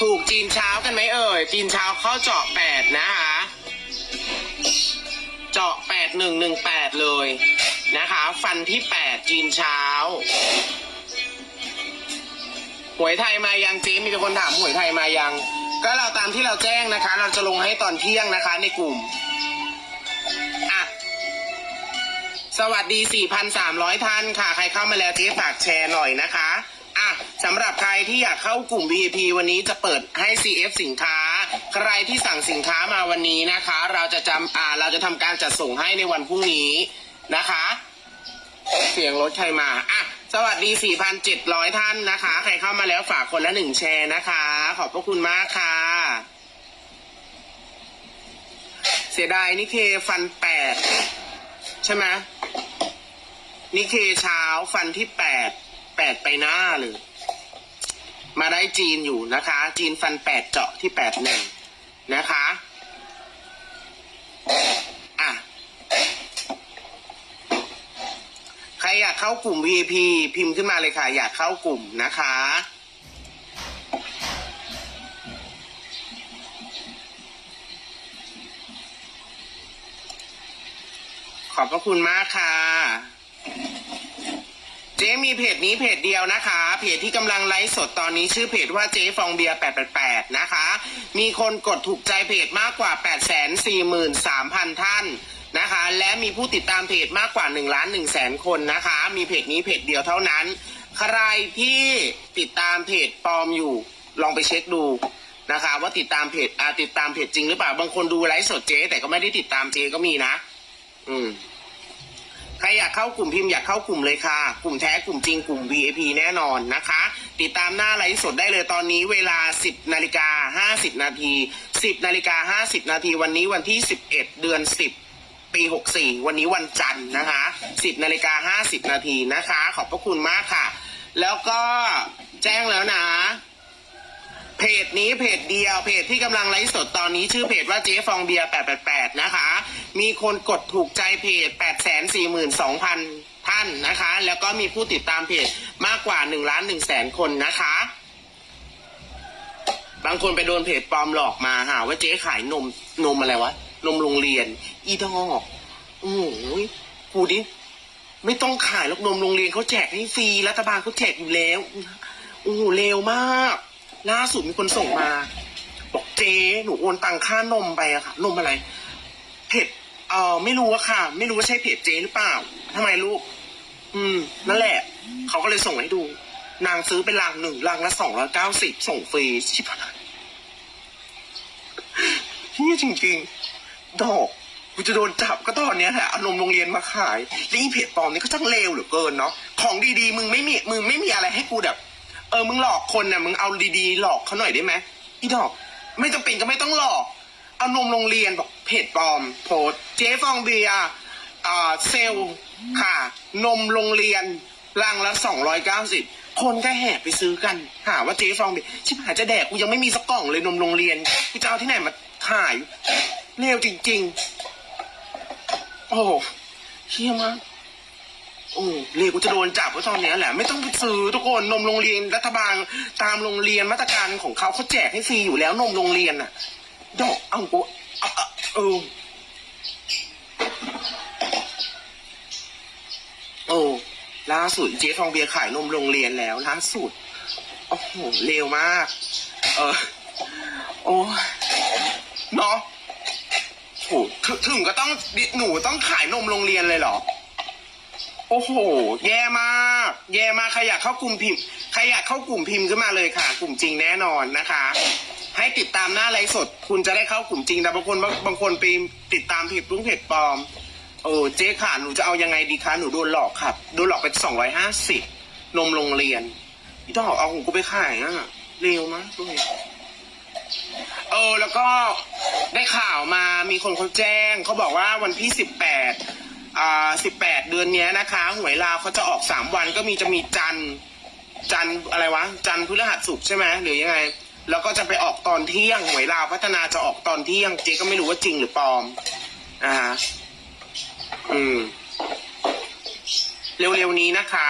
ถูกจีนเช้ากันไหมเอ่ย จีนเช้าเข้าเจาะแปดนะคะ เจาะแปดหนึ่งหนึ่งแปดเลยนะคะ ฟันที่แปดจีนเช้า หวยไทยมายังเจ๊มีแต่คนถามหวยไทยมายัง ก็เราตามที่เราแจ้งนะคะ เราจะลงให้ตอนเที่ยงนะคะในกลุ่มอะสวัสดี 4,300 ท่านค่ะ ใครเข้ามาแล้วเจ๊ฝากแชร์หน่อยนะคะ สำหรับใครที่อยากเข้ากลุ่ม VIP วันนี้จะเปิดให้ CF สินค้า ใครที่สั่งสินค้ามาวันนี้นะคะ เราจะจำอ่าเราจะทำการจัดส่งให้ในวันพรุ่งนี้นะคะ เสียงรถใครมาอะสวัสดี 4,700 ท่านนะคะ ใครเข้ามาแล้วฝากคนละหนึ่งแชร์นะคะ ขอบพระคุณมากค่ะ เสียดายนิเคฟันแปดใช่ไหมนิเคเช้าฟันที่แปดแปดไปหน้าเลย มาได้จีนอยู่นะคะ จีนฟันแปดเจาะที่แปดหนึ่งนะคะอะใครอยากเข้ากลุ่ม VIP พิมพ์ขึ้นมาเลยค่ะ อยากเข้ากลุ่มนะคะขอบพระคุณมากค่ะ เจ๊มีเพจนี้เพจเดียวนะคะ เพจที่กำลังไลฟ์สดตอนนี้ชื่อเพจว่าเจ๊ฟองเบียร์888 นะคะ มีคนกดถูกใจเพจมากกว่า 843,000 ท่านนะคะ และมีผู้ติดตามเพจมากกว่า1ล้าน1แสนคนนะคะ มีเพจนี้เพจเดียวเท่านั้น ใครที่ติดตามเพจปลอมอยู่ ลองไปเช็คดูนะคะ ว่าติดตามเพจอาติดตามเพจจริงหรือเปล่า บางคนดูไลฟ์สดเจ๊แต่ก็ไม่ได้ติดตามเจ๊ก็มีนะ อืม ใครอยากเข้ากลุ่มพิมพ์อยากเข้ากลุ่มเลยค่ะ กลุ่มแท้กลุ่มจริงกลุ่ม VIP แน่นอนนะคะ ติดตามหน้าไลฟ์สดได้เลยตอนนี้เวลา 10นาฬิกา50 นาที 10นาฬิกา50 นาทีวันนี้วันที่ 11 เดือน 10 ปี 64 วันนี้วันจันทร์นะคะ 10นาฬิกา50 นาทีนะคะ ขอบพระคุณมากค่ะ แล้วก็แจ้งแล้วนะเพจนี้เพจเดียวเพจที่กำลังไลฟ์สดตอนนี้ชื่อเพจว่าเจ๊ฟองเบียร์888 นะคะ มีคนกดถูกใจเพจ 842,000 ท่านนะคะ แล้วก็มีผู้ติดตามเพจมากกว่า1ล้าน1แสนคนนะคะ บางคนไปโดนเพจปลอมหลอกมาหาว่าเจ๊ขายนมนมอะไรวะ นมโรงเรียน อีดอกโอ้โหกูดิไม่ต้องขายหรอกนมโรงเรียนเขาแจกให้ฟรีรัฐบาลเขาแจกอยู่แล้วโอ้โหเร็วมาก ล่าสุดมีคนส่งมา บอกเจ๊หนูโอนตังค่านมไปอะค่ะ นมอะไรเพจ เออไม่รู้อะค่ะ ไม่รู้ว่าใช่เพจเจ๊หรือเปล่าทำไมลูก อืม นั่นแหละ เขาก็เลยส่งให้ดู นางซื้อเป็นลังหนึ่งลังละสองร้อยเก้าสิบส่งฟรีชิบหายเฮียจริง ๆ ดอกกูจะโดนจับก็ตอนเนี้ยแหละเอานมโรงเรียนมาขายแล้วอีเพจปลอมนี่ก็ช่างเลวเหลือเกินเนาะของดีๆ มึงไม่มีมึงไม่มีอะไรให้กูแบบ เออมึงหลอกคนน่ะมึงเอาดีๆ หลอกเขาหน่อยได้ไหมอีดอก ไม่จำเป็นก็ไม่ต้องหลอก เอานมโรงเรียนบอกเพจปลอมโพสเจ๊ฟองเบียร์เซลค่ะ นมโรงเรียนลังละสองร้อยเก้าสิบคนก็แห่ไปซื้อกันหาว่าเจ๊ฟองเบียร์ชิบหายจะแดกกูยังไม่มีสักกล่องเลยนมโรงเรียนกูจะเอาที่ไหนมาขายเร็วจริง ๆ โอ้โหเชี่ยมากโอ้เรียกกูจะโดนจับก็ตอนนี้แหละ ไม่ต้องไปซื้อทุกคนนมโรงเรียนรัฐบาลตามโรงเรียนมาตรการของเขาเขาแจกให้ฟรีอยู่แล้วนมโรงเรียนน่ะ ดอกเอากูเอาเอออโอ้ล่าสุดเจ๊ฟองเบียร์ขายนมโรงเรียนแล้วล่าสุดโอ้โหเร็วมาก เออโอ้เนาะโหถึงถึงก็ต้องหนูต้องขายนมโรงเรียนเลยเหรอ โอ้โห แย่มาก แย่มากใครอยากเข้ากลุ่มพิมพ์ใครอยากเข้ากลุ่มพิมพ์ขึ้นมาเลยค่ะ กลุ่มจริงแน่นอนนะคะ ให้ติดตามหน้าไลฟ์สด คุณจะได้เข้ากลุ่มจริงแต่บางคนบางบางคนไปติดตามเพจรุ้งเพจปลอมเออเจ๊ค่ะหนูจะเอายังไงดีคะหนูโดนหลอกครับโดนหลอกไปสองร้อยห้าสิบนมโรงเรียนพี่ต้องเอาของกูไปขายอะเร็วมากด้วยเออแล้วก็ได้ข่าวมามีคนเขาแจ้งเขาบอกว่าวันที่สิบแปดอ่าสิบแปดเดือนนี้นะคะ หวยลาวเขาจะออกสามวันก็มีจะมีจันจันอะไรวะ จันพฤหัสศุกร์ใช่ไหมหรือยังไง แล้วก็จะไป ออกตอนเที่ยงหวยลาวพัฒนาจะออกตอนเที่ยง เจ๊ก็ไม่รู้ว่าจริงหรือปลอมอ่าฮะอืม เร็วๆนี้นะคะ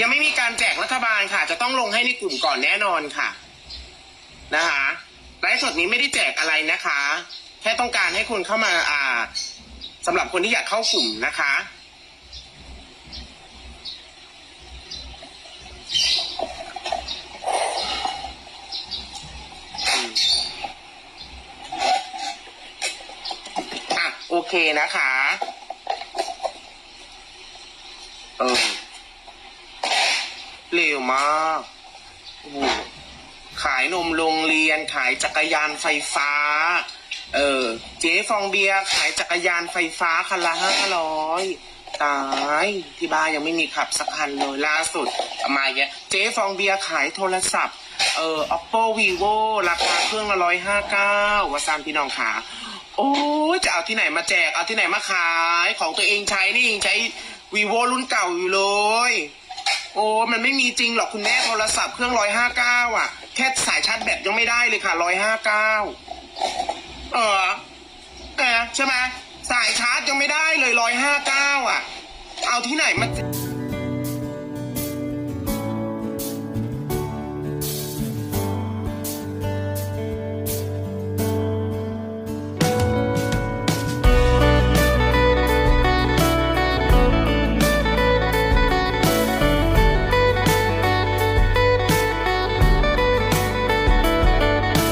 ยังไม่มีการแจกรัฐบาลค่ะ จะต้องลงให้ในกลุ่มก่อนแน่นอนค่ะ นะคะไลฟ์สดนี้ไม่ได้แจกอะไรนะคะ แค่ต้องการให้คุณเข้ามาอ่าสำหรับคนที่อยากเข้ากลุ่มนะคะ อืมอะ โอเคนะคะเออเร็วมากขายนมโรงเรียน ขายจักรยานไฟฟ้า เออ เจ๊ฟองเบียร์ขายจักรยานไฟฟ้าคันละห้าร้อยตายที่บ้านยังไม่มีขับสักคันเลยล่าสุดเอามาแยะเจ๊ฟองเบียร์ขายโทรศัพท์ เออ oppo vivo ราคาเครื่องละร้อยห้าเก้าวาซานพี่น้องขา โอ้ยจะเอาที่ไหนมาแจก เอาที่ไหนมาขาย ของตัวเองใช้นี่ยังใช้ vivo รุ่นเก่าอยู่เลย โอ้มันไม่มีจริงหรอกคุณแม่โทรศัพท์เครื่องร้อยห้าเก้าอะ แค่สายชาร์จแบตยังไม่ได้เลยค่ะร้อยห้าเก้าเออแหมใช่ไหมสายชาร์จยังไม่ได้เลยร้อยห้าเก้าอะ เอาที่ไหนมา